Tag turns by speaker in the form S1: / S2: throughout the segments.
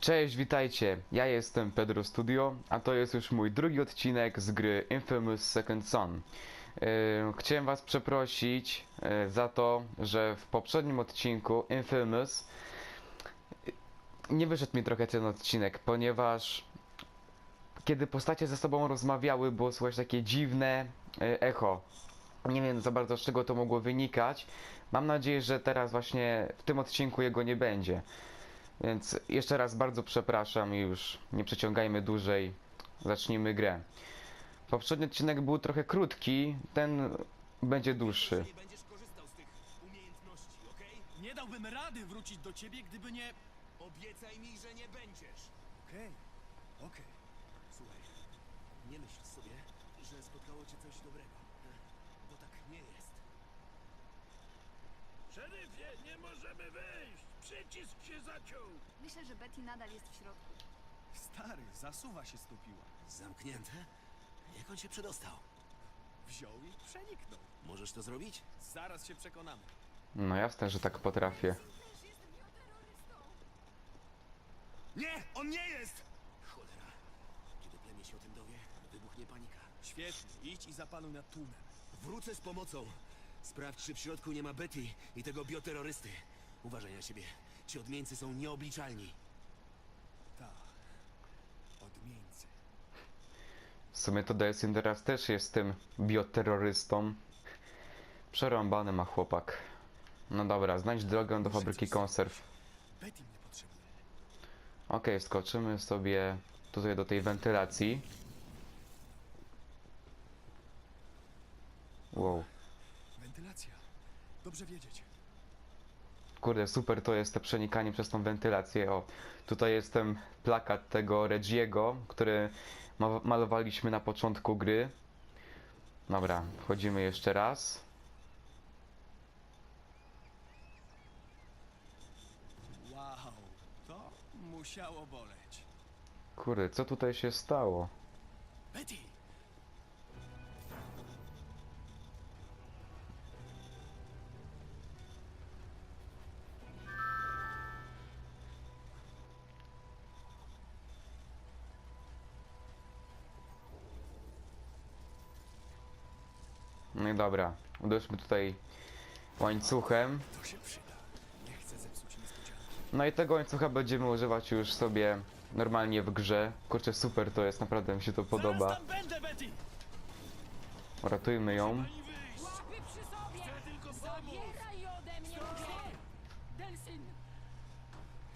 S1: Cześć, witajcie. Ja jestem Pedro Studio, a to jest już mój drugi odcinek z gry Infamous Second Son. Chciałem was przeprosić y, za to, że w poprzednim odcinku Infamous y, nie wyszedł mi trochę ten odcinek, ponieważ kiedy postacie ze sobą rozmawiały, było słychać takie dziwne y, echo. Nie wiem za bardzo z czego to mogło wynikać. Mam nadzieję, że teraz właśnie w tym odcinku jego nie będzie. Więc jeszcze raz bardzo przepraszam i już nie przeciągajmy dłużej. Zacznijmy grę. Poprzedni odcinek był trochę krótki, ten będzie dłuższy.
S2: Będziesz korzystał z tych umiejętności, okej?
S3: Nie dałbym rady wrócić do ciebie, gdyby nie...
S2: Obiecaj mi, że nie będziesz.
S3: Okej, okej.
S2: Słuchaj, nie myśl sobie, że spotkało cię coś dobrego. Bo tak nie jest.
S4: Szeryfie, nie możemy wejść! Przycisk się zaciął!
S5: Myślę, że Betty nadal jest w środku.
S3: Stary, zasuwa się stopiła.
S2: Zamknięte? Jak on się przedostał?
S3: Wziął i przeniknął.
S2: Możesz to zrobić?
S3: Zaraz się przekonamy.
S1: No jasne, że tak potrafię.
S3: Nie, on nie jest!
S2: Cholera. Kiedy plemię się o tym dowie, wybuchnie panika.
S3: Świetnie, idź i zapanuj nad tłumem.
S2: Wrócę z pomocą. Sprawdź, czy w środku nie ma Betty i tego bioterrorysty. Uważaj na siebie. Ci odmieńcy są nieobliczalni.
S3: Tak. Odmieńcy.
S1: W sumie to Delsin teraz też jest tym bioterrorystą. Przerąbany ma chłopak. No dobra, znajdź drogę do fabryki konserw.
S3: Betty mnie potrzebuje.
S1: Okej, skoczymy sobie tutaj do tej wentylacji. Wow.
S3: Wentylacja. Dobrze wiedzieć.
S1: Kurde, super to jest to przenikanie przez tą wentylację. O, tutaj jest ten plakat tego Reggiego, który ma malowaliśmy na początku gry. Dobra, wchodzimy jeszcze raz.
S3: Wow, to musiało boleć.
S1: Kurde, co tutaj się stało?
S3: Betty!
S1: No i dobra, uderzmy tutaj łańcuchem.
S3: To się przyda. Nie chcę zepsuć niespodzianki.
S1: No i tego łańcucha będziemy używać już sobie normalnie w grze. Kurczę, super to jest, naprawdę mi się to podoba. Ratujmy ją.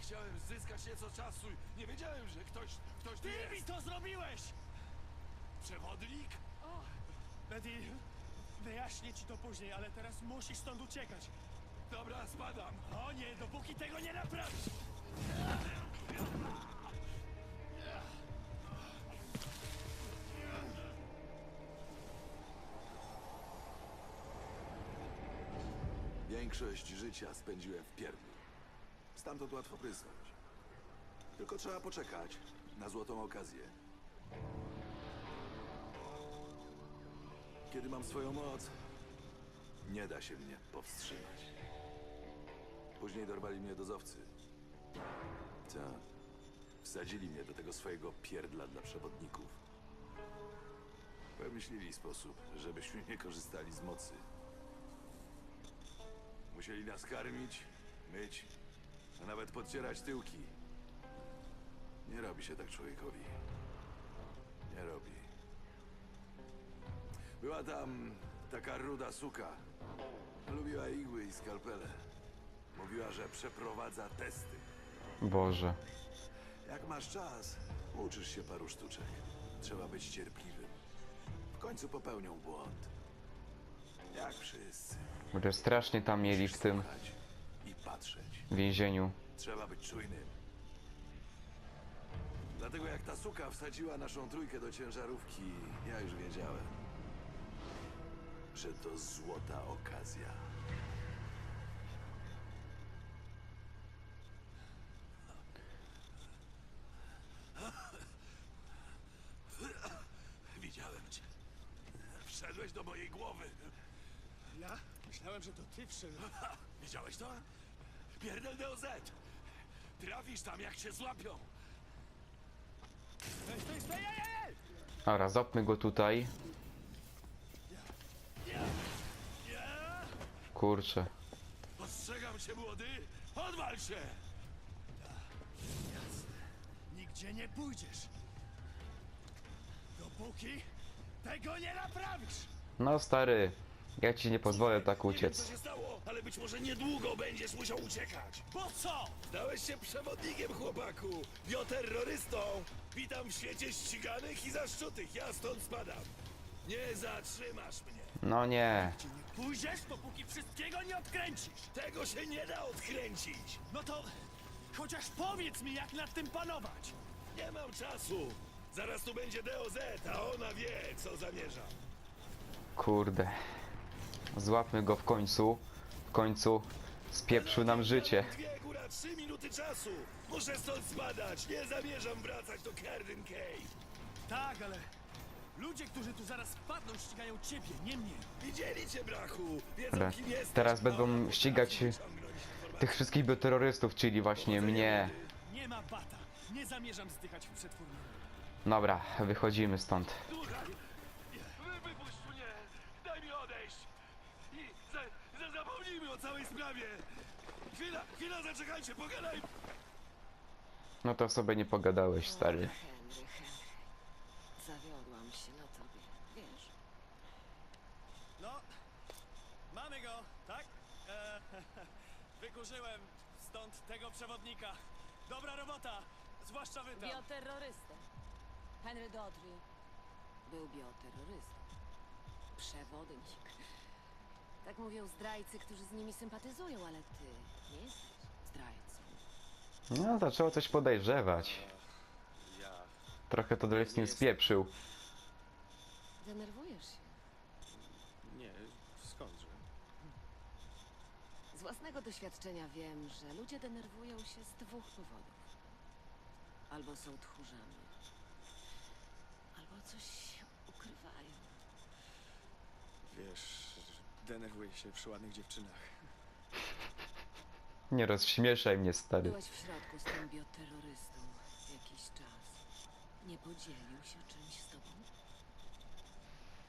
S4: Chciałem zyskać nieco czasu. Nie wiedziałem, że ktoś, ktoś tu
S3: Ty mi to zrobiłeś!
S4: Przewodnik?
S3: Betty, wyjaśnię ci to później, ale teraz musisz stąd uciekać.
S4: Dobra, spadam.
S3: O nie, dopóki tego nie naprawisz!
S6: Większość życia spędziłem w pierdlu. Stamtąd łatwo prysnąć. Tylko trzeba poczekać na złotą okazję. Kiedy mam swoją moc, nie da się mnie powstrzymać. Później dorwali mnie dozowcy. Co? Wsadzili mnie do tego swojego pierdla dla przewodników. Wymyślili sposób, żebyśmy nie korzystali z mocy. Musieli nas karmić, myć, a nawet podcierać tyłki. Nie robi się tak człowiekowi. Nie robi. Była tam taka ruda suka. Lubiła igły i skalpele. Mówiła, że przeprowadza testy.
S1: Boże.
S6: Jak masz czas, uczysz się paru sztuczek. Trzeba być cierpliwym. W końcu popełnią błąd. Jak wszyscy.
S1: Kurde, strasznie tam mieli w tym
S6: Słuchać i patrzeć.
S1: więzieniu.
S6: Trzeba być czujnym. Dlatego jak ta suka wsadziła naszą trójkę do ciężarówki, ja już wiedziałem, że to złota okazja.
S4: Widziałem cię. Wszedłeś do mojej głowy.
S3: Ja? Myślałem, że to ty wszedł.
S4: Ha, widziałeś to? Pierdel DOZ!
S2: Trafisz tam, jak się złapią.
S3: Ej, ej, ej!
S1: Dobra, zopmy go tutaj. Kurczę.
S2: Ostrzegam cię, młody. Odwal się!
S3: Nigdzie nie pójdziesz. Dopóki tego nie naprawisz.
S1: No stary, ja ci nie pozwolę tak
S2: Nie wiem,
S1: uciec.
S2: co się stało, ale być może niedługo będziesz musiał uciekać.
S3: Po co?
S2: Stałeś się przewodnikiem, chłopaku. Bioterrorystą. Witam w świecie ściganych i zaszczutych. Ja stąd spadam. Nie zatrzymasz mnie.
S1: No nie.
S3: Gdzie nie pójdziesz, dopóki wszystkiego nie odkręcisz.
S2: Tego się nie da odkręcić.
S3: No to chociaż powiedz mi, jak nad tym panować.
S2: Nie mam czasu. Zaraz tu będzie DOZ, a ona wie, co zamierza.
S1: Kurde. Złapmy go w końcu. W końcu spieprzył nam życie.
S2: Dwie, góra, trzy minuty czasu. Muszę stąd spadać. Nie zamierzam wracać do Carden Cave.
S3: Tak, ale ludzie, którzy tu zaraz wpadną, ścigają ciebie, nie mnie.
S2: Widzieli cię, brachu. Wiedzą,
S1: Dobra,
S2: kim jesteś.
S1: teraz będą ścigać. Tych wszystkich bioterrorystów, czyli właśnie mnie.
S3: Nie ma bata. Nie zamierzam zdychać w przetwórni.
S1: Dobra, wychodzimy stąd.
S2: Słuchaj, wy wypuść mnie. Daj mi odejść. I za, za, zapomnijmy o całej sprawie. Chwila, chwila, zaczekajcie, pogadaj.
S1: No to sobie nie pogadałeś, stary.
S7: Henry, Henry. Zawiodłam się na tobie, wiesz.
S3: No, mamy go, tak? E, wykurzyłem stąd tego przewodnika. Dobra robota, zwłaszcza wy tam.
S7: Bioterrorystę. Henry Dodry był bioterrorystą. Przewodnik. Tak mówią zdrajcy, którzy z nimi sympatyzują, ale ty nie jesteś zdrajcą.
S1: No, zaczęło coś podejrzewać.
S8: Ja.
S1: Trochę to Dreskin spieprzył.
S7: Denerwujesz się.
S8: Nie, skądże?
S7: Z własnego doświadczenia wiem, że ludzie denerwują się z dwóch powodów. Albo są tchórzami, albo coś ukrywają.
S8: Wiesz, denerwuję się przy ładnych dziewczynach.
S1: Nie rozśmieszaj mnie, stary.
S7: Byłeś w środku z tym bioterrorystą jakiś czas. Nie podzielił się czymś z tobą?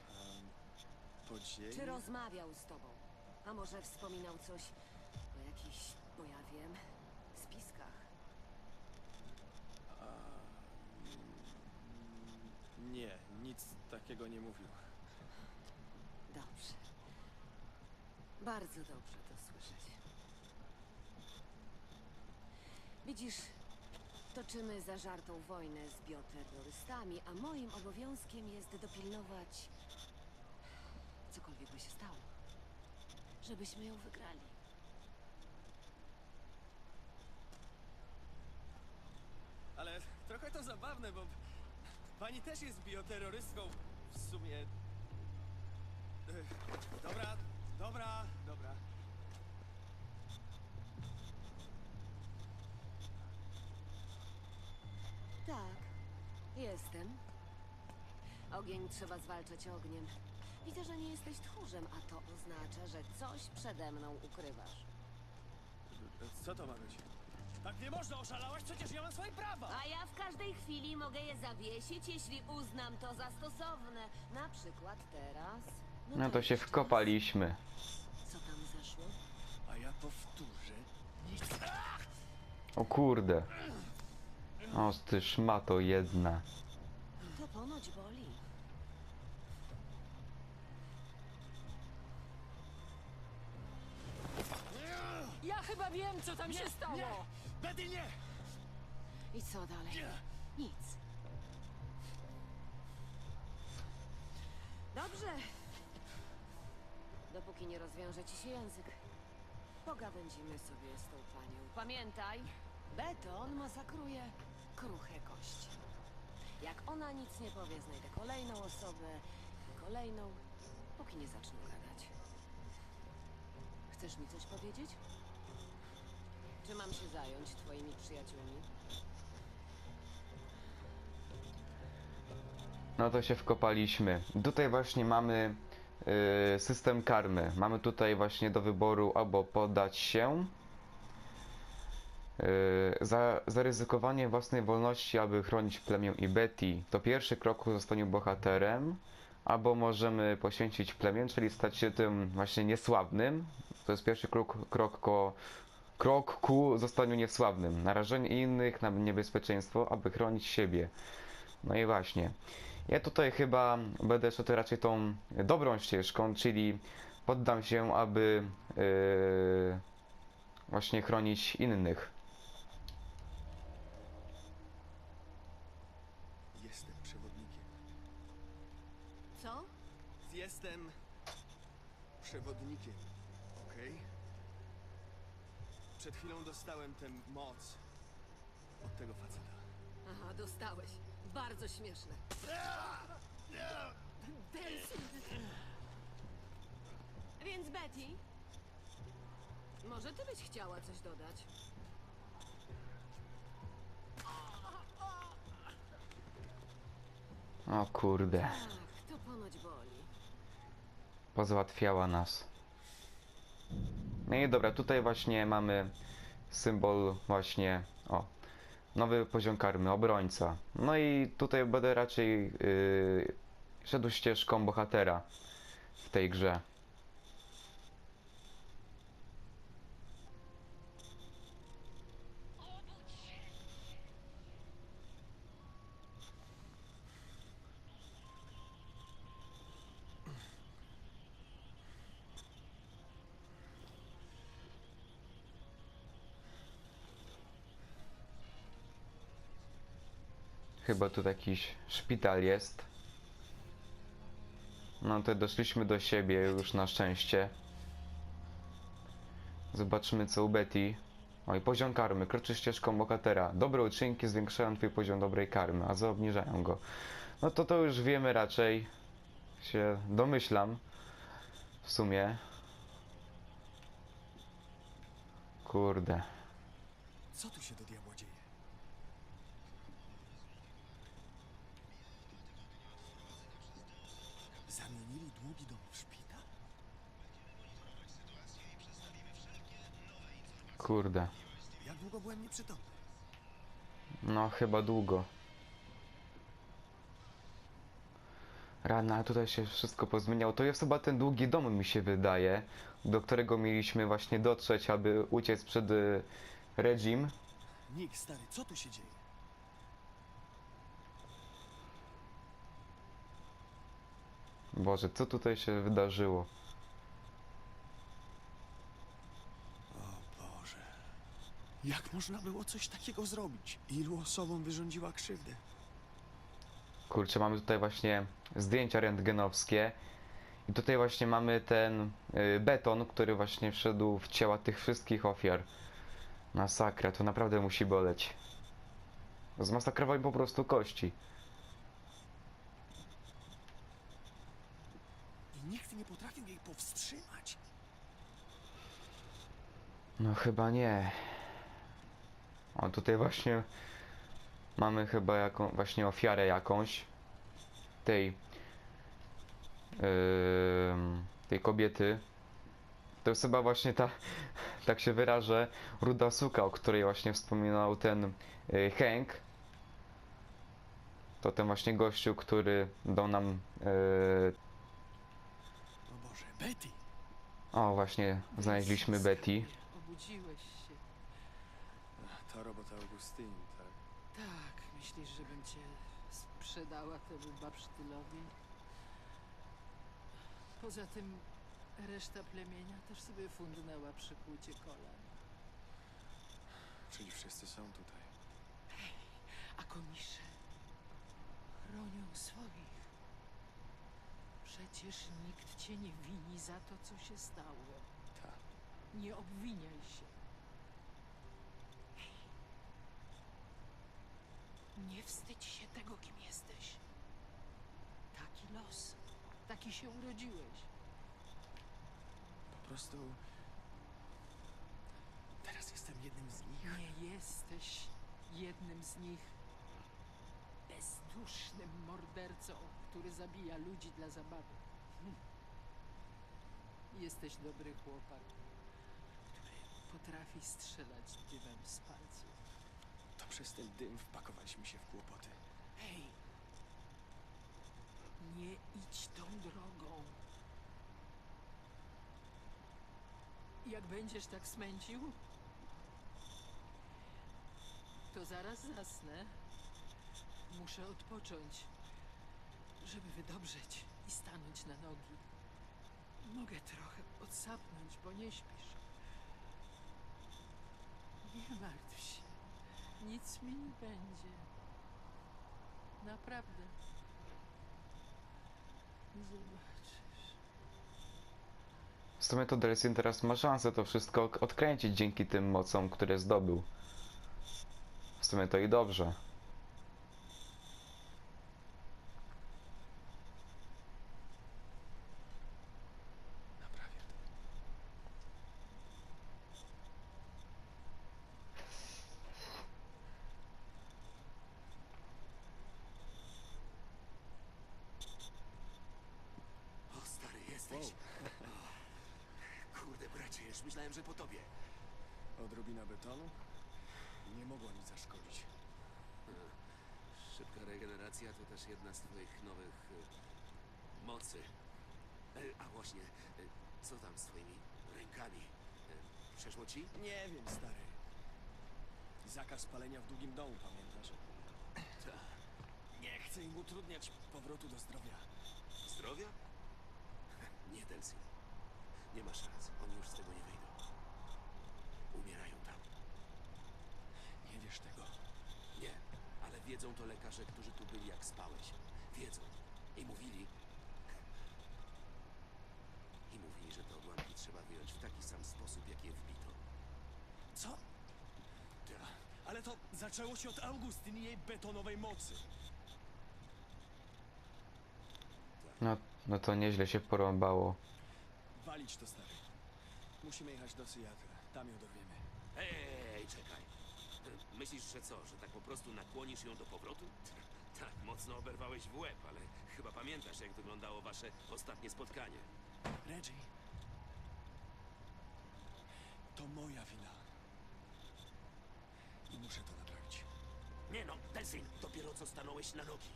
S8: Um, podzieli?
S7: Czy rozmawiał z tobą? A może wspominał coś jakichś, bo ja wiem, spiskach?
S8: A, mm, nie, nic takiego nie mówił.
S7: Dobrze. Bardzo dobrze to słyszeć. Widzisz, toczymy zażartą wojnę z bioterrorystami, a moim obowiązkiem jest dopilnować, cokolwiek by się stało, żebyśmy ją wygrali.
S3: Ale trochę to zabawne, bo pani też jest bioterrorystką. W sumie. Ech, Dobra, dobra, dobra.
S7: Tak, jestem. Ogień trzeba zwalczać ogniem. Widzę, że nie jesteś tchórzem, a to oznacza, że coś przede mną ukrywasz.
S8: Co to ma być?
S3: Tak nie można, oszalałaś? Przecież ja mam swoje prawa!
S7: A ja w każdej chwili mogę je zawiesić, jeśli uznam to za stosowne. Na przykład teraz.
S1: No to się wkopaliśmy.
S7: Co tam zaszło?
S3: A ja powtórzę. Nic.
S1: O kurde. O, ty szmato jedna.
S7: To ponoć boli.
S4: Ja chyba wiem, co tam się stało.
S3: Nie! Betty, nie!
S7: I co dalej? Nic. Dobrze. Dopóki nie rozwiąże ci się język. Pogawędzimy sobie z tą panią. Pamiętaj, beton masakruje kruche kości. Jak ona nic nie powie, znajdę kolejną osobę, kolejną, póki nie zaczną gadać. Chcesz mi coś powiedzieć? Czy mam się zająć twoimi przyjaciółmi?
S1: No to się wkopaliśmy. Tutaj właśnie mamy y, system karmy. Mamy tutaj właśnie do wyboru albo poddać się, Yy, za, zaryzykowanie własnej wolności, aby chronić plemię i Betty, to pierwszy krok ku zostaniu bohaterem, albo możemy poświęcić plemię, czyli stać się tym właśnie niesławnym. To jest pierwszy krok, krok, ko, krok ku zostaniu niesławnym. Narażenie innych na niebezpieczeństwo, aby chronić siebie. No i właśnie. Ja tutaj chyba będę szedł raczej tą dobrą ścieżką, czyli poddam się, aby yy, właśnie chronić innych.
S3: Jestem przewodnikiem.
S7: Co?
S3: Jestem przewodnikiem, okej? Przed chwilą dostałem tę moc od tego faceta.
S7: Aha, dostałeś. Bardzo śmieszne. Więc Betty, może ty byś chciała coś dodać?
S1: O kurde,
S7: Ach, to ponoć boli.
S1: pozałatwiała nas. No i dobra, tutaj właśnie mamy symbol właśnie, o, nowy poziom karmy, obrońca. No i tutaj będę raczej yy, szedł ścieżką bohatera w tej grze. Chyba tu jakiś szpital jest. No to doszliśmy do siebie już na szczęście. Zobaczymy co u Betty. Oj, poziom karmy. Kroczy ścieżką bohatera. Dobre uczynki zwiększają twój poziom dobrej karmy, a złe obniżają go. No to to już wiemy raczej. Się domyślam. W sumie. Kurde.
S3: Co tu się do diabła dzieje? Zamienili długi dom w szpital?
S1: Kurde.
S3: Jak długo byłem nieprzytomny?
S1: No, chyba długo. Rana, tutaj się wszystko pozmieniało. To jest chyba ten długi dom, mi się wydaje, do którego mieliśmy właśnie dotrzeć, aby uciec przed y.
S3: Nick, stary, co tu się dzieje?
S1: Boże, co tutaj się wydarzyło?
S3: O Boże. Jak można było coś takiego zrobić? Ilu osobom wyrządziła krzywdę?
S1: Kurczę, mamy tutaj właśnie zdjęcia rentgenowskie. I tutaj właśnie mamy ten y, beton, który właśnie wszedł w ciała tych wszystkich ofiar. Masakra, to naprawdę musi boleć. Zmasakrowali po prostu kości.
S3: I nikt nie potrafił jej powstrzymać.
S1: No chyba nie. O, tutaj właśnie mamy chyba jaką, właśnie ofiarę jakąś tej ym, tej kobiety. To jest chyba właśnie ta, tak się wyrażę, ruda suka, o której właśnie wspominał ten y, Hank. To ten właśnie gościu, który dał nam y,
S3: O Boże, Betty!
S1: o właśnie znaleźliśmy Betty.
S4: Obudziłeś się.
S3: To robota Augustyn, tak?
S4: Tak, myślisz, żebym cię sprzedała temu babsztylowi? Poza tym reszta plemienia też sobie fundnęła przykłucie kolan.
S3: Czyli wszyscy są tutaj.
S4: A komisze chronią swoich. Przecież nikt cię nie wini za to, co się stało.
S3: Tak.
S4: Nie obwiniaj się. Nie wstydź się tego, kim jesteś. Taki los. Taki się urodziłeś.
S3: Po prostu... Teraz jestem jednym z nich.
S4: Nie jesteś jednym z nich. Bezdusznym mordercą, który zabija ludzi dla zabawy. Hm. Jesteś dobry chłopak, który potrafi strzelać dymem z palców.
S3: Przez ten dym wpakowaliśmy się w kłopoty.
S4: Hej! Nie idź tą drogą. Jak będziesz tak smęcił, to zaraz zasnę. Muszę odpocząć, żeby wydobrzeć i stanąć na nogi. Mogę trochę odsapnąć, bo nie śpisz. Nie martw się. Nic mi nie będzie. Naprawdę. Zobaczysz.
S1: W sumie to Delsin teraz ma szansę to wszystko odkręcić dzięki tym mocom, które zdobył. W sumie to i dobrze.
S3: Naprawię to.
S2: O, stary, jesteś. O, kurde, bracie, już myślałem, że po tobie.
S3: Odrobina betonu? Nie mogła nic zaszkodzić.
S2: Szybka regeneracja to też jedna z twoich nowych e, mocy. E, a właśnie, e, co tam z twoimi rękami? E, przeszło ci?
S3: Nie wiem, stary. Zakaz palenia w długim domu, pamiętasz?
S2: Tak.
S3: Nie chcę im utrudniać powrotu do zdrowia.
S2: Zdrowia? Nie, Delsin. Nie masz szans. Oni już z tego nie wyjdą. Umierają tam.
S3: Nie wiesz tego.
S2: Nie, ale wiedzą to lekarze, którzy tu byli jak spałeś. Wiedzą. I mówili... I mówili, że te odłamki trzeba wyjąć w taki sam sposób, jak je wbito.
S3: Co? Ta, ale to zaczęło się od Augustyn i jej betonowej mocy.
S1: No, no to nieźle się porąbało.
S3: Walić to, stary. Musimy jechać do Seattle. Tam ją dorwiemy.
S2: Ej, czekaj. Myślisz, że co, że tak po prostu nakłonisz ją do powrotu? Tak, mocno oberwałeś w łeb, ale chyba pamiętasz, jak wyglądało wasze ostatnie spotkanie.
S3: Reggie. To moja wina. I muszę to naprawić.
S2: Nie no, Delsin, dopiero co stanąłeś na nogi.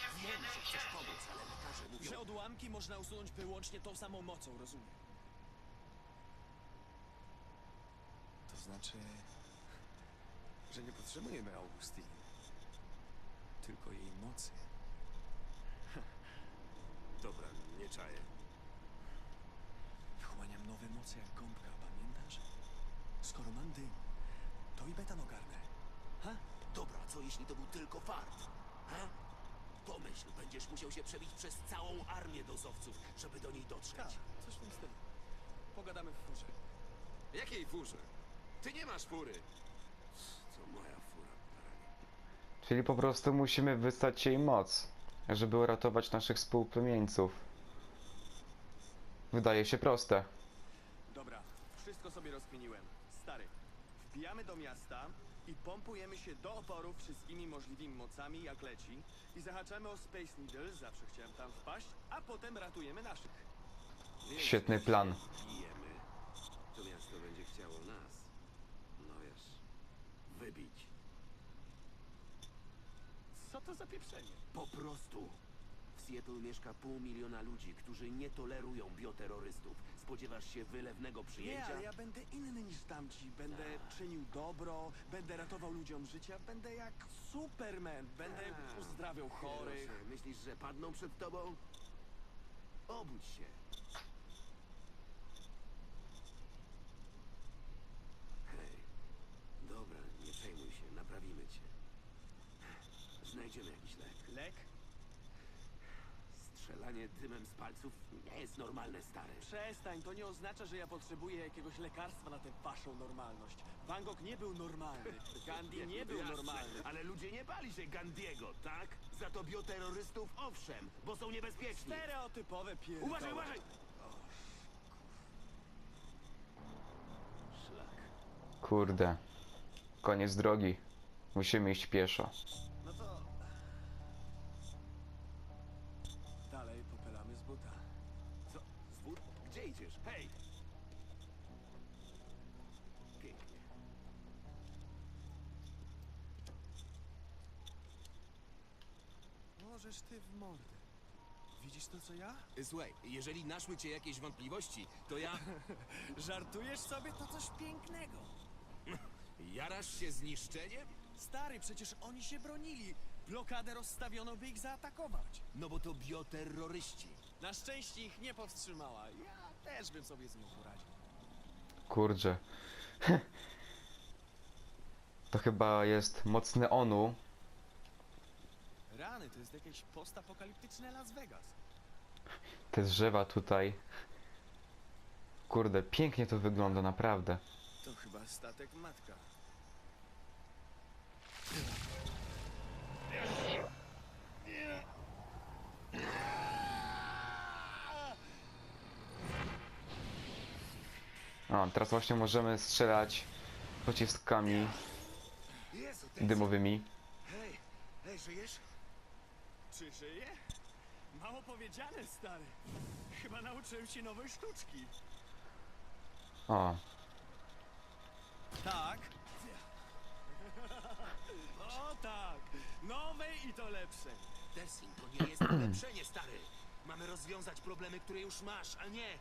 S2: Wiem, że chcesz pomóc, ale lekarze mówią...
S3: Że odłamki można usunąć wyłącznie tą samą mocą, rozumiem. To znaczy, że nie potrzebujemy Augustiny. Tylko jej mocy.
S2: Dobra, nie czaję.
S3: Wchłaniam nowe moce jak gąbka, pamiętasz? Skoro mam dym, to i betan ogarnę. Ha?
S2: Dobra, co jeśli to był tylko fart? Ha? Pomyśl, będziesz musiał się przebić przez całą armię dozowców, żeby do niej dotrzeć.
S3: Tak, coś w tym stylu. Pogadamy w furze.
S2: Jakiej furze? Ty nie masz fury. To moja fura.
S1: Czyli po prostu musimy wystać jej moc, żeby uratować naszych współplemieńców. Wydaje się proste.
S3: Dobra, wszystko sobie rozkminiłem. Stary, wbijamy do miasta i pompujemy się do oporu wszystkimi możliwymi mocami jak leci i zahaczamy o Space Needle, zawsze chciałem tam wpaść, a potem ratujemy naszych.
S2: Więc
S1: Świetny plan.
S2: Bijemy. To miasto będzie chciało nas. No wiesz, wybić.
S3: Co to za pieprzenie?
S2: Po prostu. Seattle mieszka pół miliona ludzi, którzy nie tolerują bioterrorystów. Spodziewasz się wylewnego
S3: Nie,
S2: przyjęcia?
S3: ale ja będę inny niż tamci. Będę czynił dobro, będę ratował ludziom życia, będę jak Superman, będę
S2: A,
S3: uzdrawiał chorych.
S2: Proszę, myślisz, że padną przed tobą? Obudź się. Hej, dobra, nie przejmuj się, naprawimy cię. Znajdziemy jakiś lek.
S3: Lek?
S2: Strzelanie dymem z palców nie jest normalne, stary.
S3: Przestań, to nie oznacza, że ja potrzebuję jakiegoś lekarstwa na tę waszą normalność. Van Gogh nie był normalny, Gandhi nie był
S2: Jasne,
S3: normalny.
S2: Ale ludzie nie bali się Gandiego, tak? Za to bioterrorystów owszem, bo są niebezpieczni.
S3: Stereotypowe pierdoły.
S2: Uważaj, uważaj!
S1: Kurde. Koniec drogi. Musimy iść pieszo.
S3: Możesz ty w mordę. Widzisz to, co ja?
S2: Słuchaj, jeżeli naszły cię jakieś wątpliwości, to ja...
S3: Żartujesz sobie? To coś pięknego.
S2: Jarasz się zniszczeniem?
S3: Stary, przecież oni się bronili. Blokadę rozstawiono, by ich zaatakować.
S2: No bo to bioterroryści.
S3: Na szczęście ich nie powstrzymała. Ja też bym sobie z nim poradził.
S1: Kurczę. To chyba jest mocny ONU.
S3: Rany, to jest jakieś postapokaliptyczne Las Vegas.
S1: Te drzewa tutaj. Kurde, pięknie to wygląda, naprawdę.
S3: To chyba statek matka.
S1: O, teraz właśnie możemy strzelać pociskami dymowymi.
S9: Hej, hej, żyjesz?
S3: Czy żyje? Mało powiedziane, stary. Chyba nauczyłem się nowej sztuczki.
S1: O,
S3: Tak. O tak. Nowej i to lepszej.
S2: Delsin, to nie jest ulepszenie, stary. Mamy rozwiązać problemy, które już masz, a nie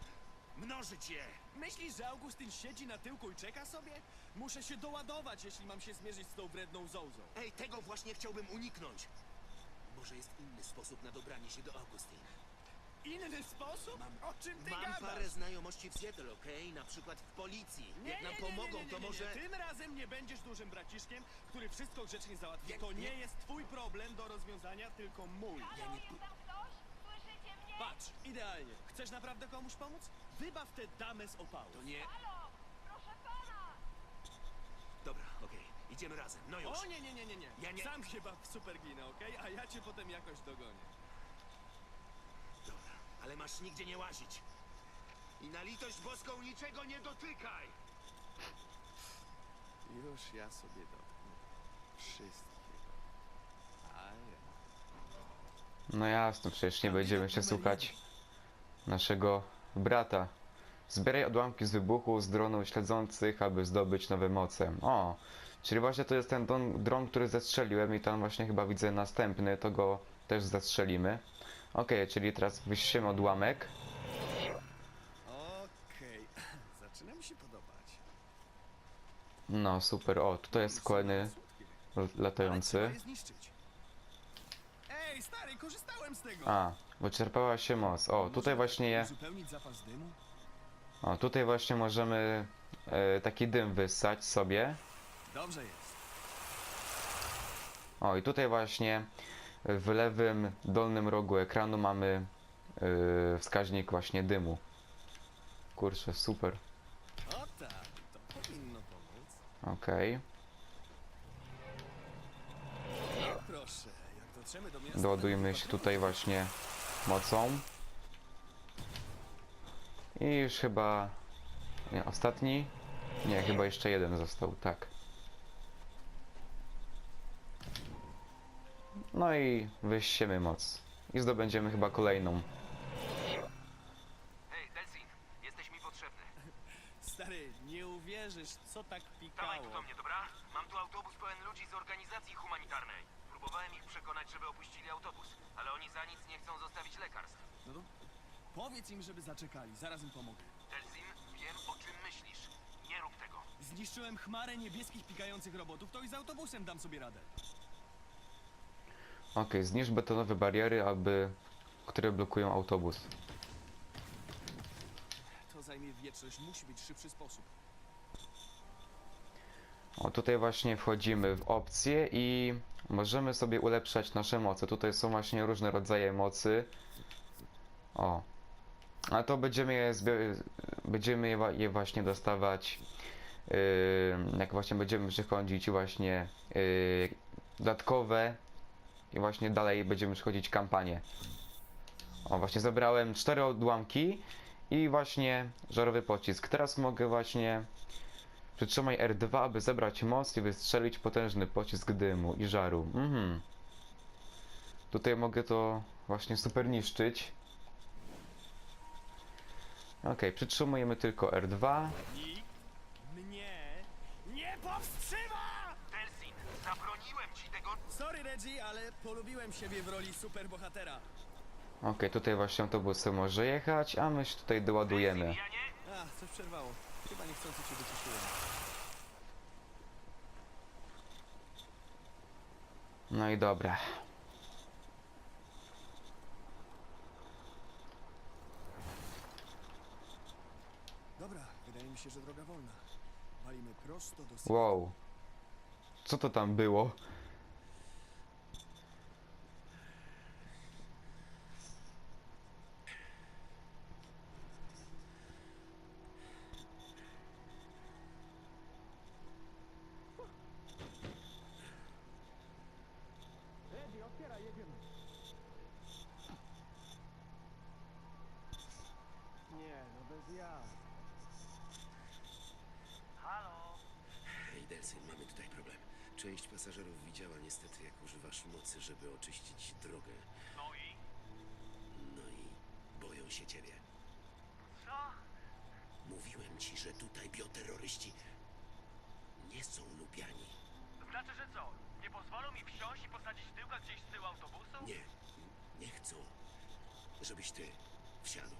S2: mnożyć je.
S3: Myślisz, że Augustyn siedzi na tyłku i czeka sobie? Muszę się doładować, jeśli mam się zmierzyć z tą wredną zołzą.
S2: Ej, tego właśnie chciałbym uniknąć. Może jest inny sposób na dobranie się do Augustyn.
S3: Inny sposób?
S2: Mam-
S3: o czym ty
S2: Mam
S3: gadasz?
S2: parę znajomości w Seattle, okej? Na przykład w policji.
S3: Nie,
S2: Jak nam
S3: nie, nie,
S2: pomogą,
S3: nie, nie,
S2: to
S3: nie, nie.
S2: może...
S3: Tym razem nie będziesz dużym braciszkiem, który wszystko grzecznie załatwi.
S2: Nie,
S3: To nie
S2: nie.
S3: jest twój problem do rozwiązania, tylko mój.
S2: Ja nie...
S3: Patrz, idealnie. Chcesz naprawdę komuś pomóc? Wybaw tę damę z opału.
S2: To nie... Dobra, okej. Idziemy razem. No już.
S3: O nie, nie, nie, nie, nie.
S2: Ja nie-
S3: Sam baw w superginę, okej? A ja cię potem jakoś dogonię.
S2: Dobra, ale masz nigdzie nie łazić. I na litość boską niczego nie dotykaj!
S3: Już ja sobie dotknę. Wszystkiego. A ja.
S1: no jasno, przecież nie będziemy się słuchać naszego brata. Zbieraj odłamki z wybuchu z dronów śledzących, aby zdobyć nowe moce. O, czyli właśnie to jest ten dron, dron, który zestrzeliłem i tam właśnie chyba widzę następny, to go też zastrzelimy. Okej, czyli teraz wyściemy odłamek.
S3: Okej, zaczyna mi się podobać.
S1: No super, o, tutaj jest kolejny latający.
S3: Ej, stary, korzystałem z tego.
S1: A, wyczerpała się moc. O, tutaj właśnie je. O, tutaj właśnie możemy e, taki dym wyssać sobie.
S3: Dobrze jest.
S1: O, i tutaj właśnie w lewym dolnym rogu ekranu mamy e, wskaźnik właśnie dymu. Kurczę, super.
S3: O tak, to powinno pomóc.
S1: Okej.
S3: No proszę, jak dotrzemy do miasta...
S1: Doładujmy się tutaj właśnie mocą. I już chyba... Nie, ostatni? Nie, chyba jeszcze jeden został, tak. No i wyściemy moc. I zdobędziemy chyba kolejną.
S9: Hej, Delsin, jesteś mi potrzebny.
S3: Stary, nie uwierzysz, co tak
S9: Dawaj tu do mnie, dobra? Mam tu autobus pełen ludzi z organizacji humanitarnej. Próbowałem ich przekonać, żeby opuścili autobus, ale oni za nic nie chcą zostawić lekarstw.
S3: No to powiedz im, żeby zaczekali, zaraz im pomogę.
S9: Delsin, wiem o czym myślisz. Nie rób tego.
S3: Zniszczyłem chmarę niebieskich pikających robotów, to i z autobusem dam sobie radę.
S1: Okej, zniszcz betonowe bariery, aby... które blokują autobus.
S3: To zajmie wieczność, musi być szybszy sposób.
S1: O, tutaj właśnie wchodzimy w opcje i możemy sobie ulepszać nasze moce. Tutaj są właśnie różne rodzaje mocy. O. A to będziemy je, będziemy je, je właśnie dostawać yy, jak właśnie będziemy przechodzić właśnie yy, dodatkowe i właśnie dalej będziemy przechodzić kampanię. O, właśnie zebrałem cztery odłamki i właśnie żarowy pocisk. Teraz mogę właśnie Przytrzymaj R2, aby zebrać moc i wystrzelić potężny pocisk dymu i żaru. Mhm. Tutaj mogę to właśnie super niszczyć. Ok, przytrzymujemy tylko R2.
S3: Nikt mnie nie powstrzyma!
S9: Delsin, zabroniłem ci tego.
S3: Sorry, Reggie, ale polubiłem siebie w roli superbohatera.
S1: Okej, tutaj właśnie autobusem może jechać, a my się tutaj doładujemy.
S3: A, coś przerwało. Chyba niechcący cię wyciszyłem.
S1: No i dobra.
S3: Dobra, wydaje mi się, że droga wolna. Walimy prosto do...
S1: Wow. Co to tam było?
S3: Nie, no bez ja.
S2: Hej, Delcy, mamy tutaj problem. Część pasażerów widziała niestety, jak używasz mocy, żeby oczyścić drogę.
S9: No i?
S2: No i boją się ciebie.
S9: Co?
S2: Mówiłem ci, że tutaj bioterroryści nie są lubiani.
S9: Znaczy, że co? Nie pozwolą mi wsiąść i posadzić tyłka gdzieś z tyłu autobusu?
S2: Nie, nie chcą, żebyś ty wsiadł.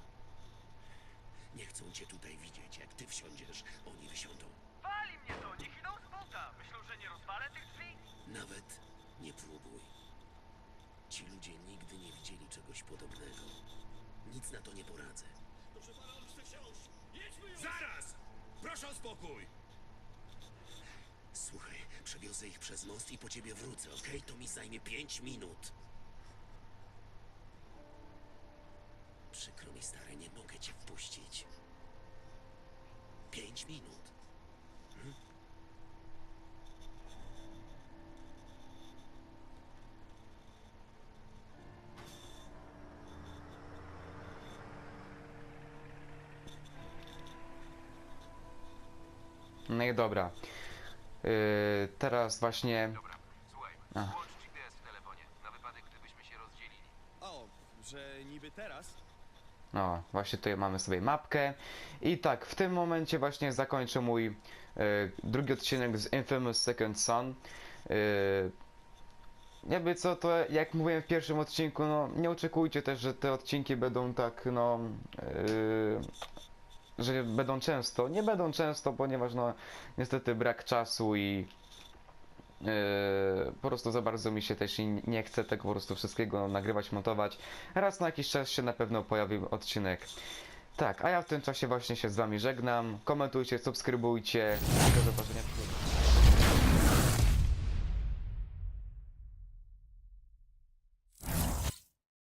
S2: Nie chcą cię tutaj widzieć. Jak ty wsiądziesz, oni wysiądą.
S9: Wali mnie to, niech idą z buta. Myślą, że nie rozwalę tych drzwi?
S2: Nawet nie próbuj. Ci ludzie nigdy nie widzieli czegoś podobnego. Nic na to nie poradzę. Proszę pana, on chce wsiąść. Jedźmy już! Zaraz! Proszę o spokój! Słuchaj, przewiozę ich przez most i po ciebie wrócę, okej? To mi zajmie pięć minut.
S1: No i dobra. Yy, teraz właśnie.
S9: Dobra, słuchaj. Włącz GPS w telefonie, na wypadek gdybyśmy się rozdzielili.
S3: O, że niby teraz?
S1: No, właśnie tutaj mamy sobie mapkę. I tak, w tym momencie właśnie zakończę mój e, drugi odcinek z Infamous Second Son. E, jakby co, to jak mówiłem w pierwszym odcinku, no nie oczekujcie też, że te odcinki będą tak, no... E, że będą często. Nie będą często, ponieważ no niestety brak czasu i Yy, po prostu za bardzo mi się też i nie chce tego po prostu wszystkiego nagrywać, montować. Raz na jakiś czas się na pewno pojawi odcinek. Tak, a ja w tym czasie właśnie się z wami żegnam. Komentujcie, subskrybujcie. Do zobaczenia.